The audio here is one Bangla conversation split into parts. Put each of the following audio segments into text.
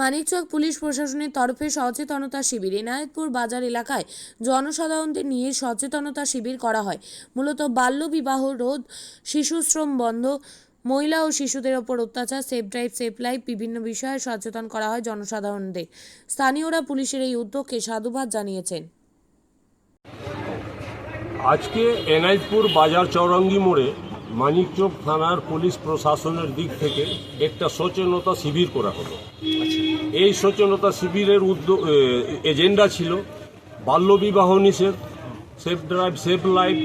মানিকচক পুলিশ প্রশাসনের তরফে সচেতনতা শিবির। এনায়েতপুর বাজার এলাকায় জনসাধারণদের নিয়ে সচেতনতা শিবির করা হয়। মূলত বাল্যবিবাহ, রোধ শিশুশ্রম বন্ধ, মহিলা ও শিশুদের ওপর অত্যাচার, সেফ ড্রাইভ, সেফ লাইফ বিভিন্ন বিষয়ে সচেতন করা হয় জনসাধারণদের। স্থানীয়রা পুলিশের এই উদ্যোগকে সাধুবাদ জানিয়েছেন। আজকে এনাইতপুর বাজার চৌরঙ্গি মোড়ে মানিকচক থানার পুলিশ প্রশাসনের দিক থেকে একটা সচেতনতা শিবির করা হলো। এই সচেতনতা শিবিরের উদ্যোগ এজেন্ডা ছিল বাল্যবিবাহ নিষেধ সেফ ড্রাইভ সেফ লাইফ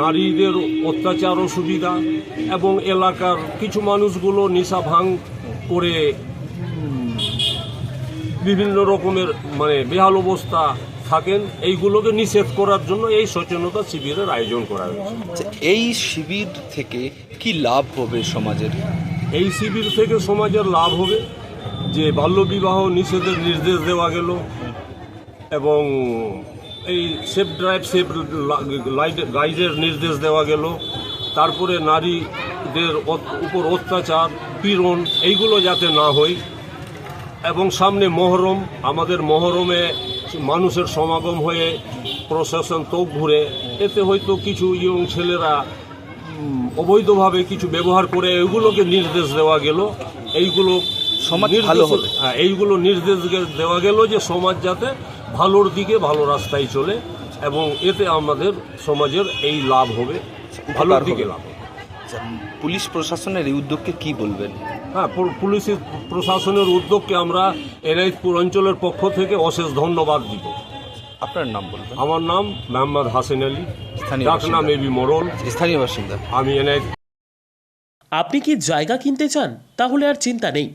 নারীদের অত্যাচার ও সুবিধা এবং এলাকার কিছু মানুষগুলো নেশা ভাঙ করে বিভিন্ন রকমের মানে বেহাল অবস্থা থাকেন এইগুলোকে নিষেধ করার জন্য এই সচেতনতা শিবিরের আয়োজন করা হয়েছে। আচ্ছা, এই শিবির থেকে কি লাভ হবে সমাজের? এই শিবির থেকে সমাজের লাভ হবে। যে বাল্যবিবাহ নিষেধের নির্দেশ দেওয়া গেল এবং এই সেফ ড্রাইভ, সেফ গাইডের নির্দেশ দেওয়া গেল। তারপরে নারীদের উপর অত্যাচার, পীড়ন, এইগুলো যাতে না হয়। এবং সামনে মহরম, আমাদের মহরমে মানুষের সমাগম হয়ে প্রশাসন তোপ ঘুরে, এতে হয়তো কিছু ইয়ং ছেলেরা অবৈধভাবে কিছু ব্যবহার করে এগুলোকে নির্দেশ দেওয়া গেল। এইগুলো সমাজ ভালো হবে। হ্যাঁ এইগুলো নির্দেশ দেওয়া গেল যে সমাজ যাতে ভালোর দিকে ভালো রাস্তায় চলে এবং এতে আমাদের সমাজের এই লাভ হবে ভালোর দিকে লাভ হবে। আচ্ছা, পুলিশ প্রশাসনের এই উদ্যোগকে কি বলবেন? হ্যাঁ পু- পুলিশের প্রশাসনের উদ্যোগকে আমরা এনাইতপুর অঞ্চলের পক্ষ থেকে অশেষ ধন্যবাদ দিব। আপনার নাম বলবেন? আমার নাম মোহাম্মদ হাসিন আলী। স্থানীয় ডাক নাম এবি মোড়ল স্থানীয় বাসিন্দা। আমি এনাইত আপনি কি জায়গা কিনতে চান? তাহলে আর চিন্তা নেই।